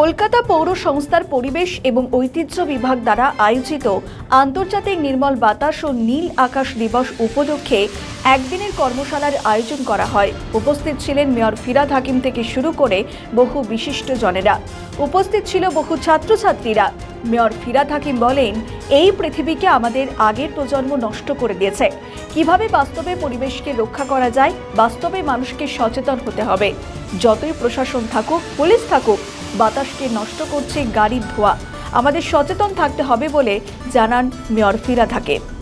কলকাতা পৌর সংস্থার পরিবেশ এবং ঐতিহ্য বিভাগ দ্বারা আয়োজিত আন্তর্জাতিক নির্মল বাতাস ও নীল আকাশ দিবস উপলক্ষে একদিনের কর্মশালার আয়োজন করা হয়। উপস্থিত ছিলেন মেয়র ফিরাদ হাকিম থেকে শুরু করে বহু বিশিষ্ট জনেরা উপস্থিত ছিল বহু ছাত্রছাত্রীরা। মেয়র ফিরাদ হাকিম বলেন, এই পৃথিবীকে আমাদের আগের প্রজন্ম নষ্ট করে দিয়েছে। কীভাবে বাস্তবে পরিবেশকে রক্ষা করা যায়, বাস্তবে মানুষকে সচেতন হতে হবে। যতই প্রশাসন থাকুক, পুলিশ থাকুক বাতাসকে নষ্ট করছে গাড়ির ধোঁয়া। আমাদের সচেতন থাকতে হবে বলে জানান মেয়র ফিরা হাকিম।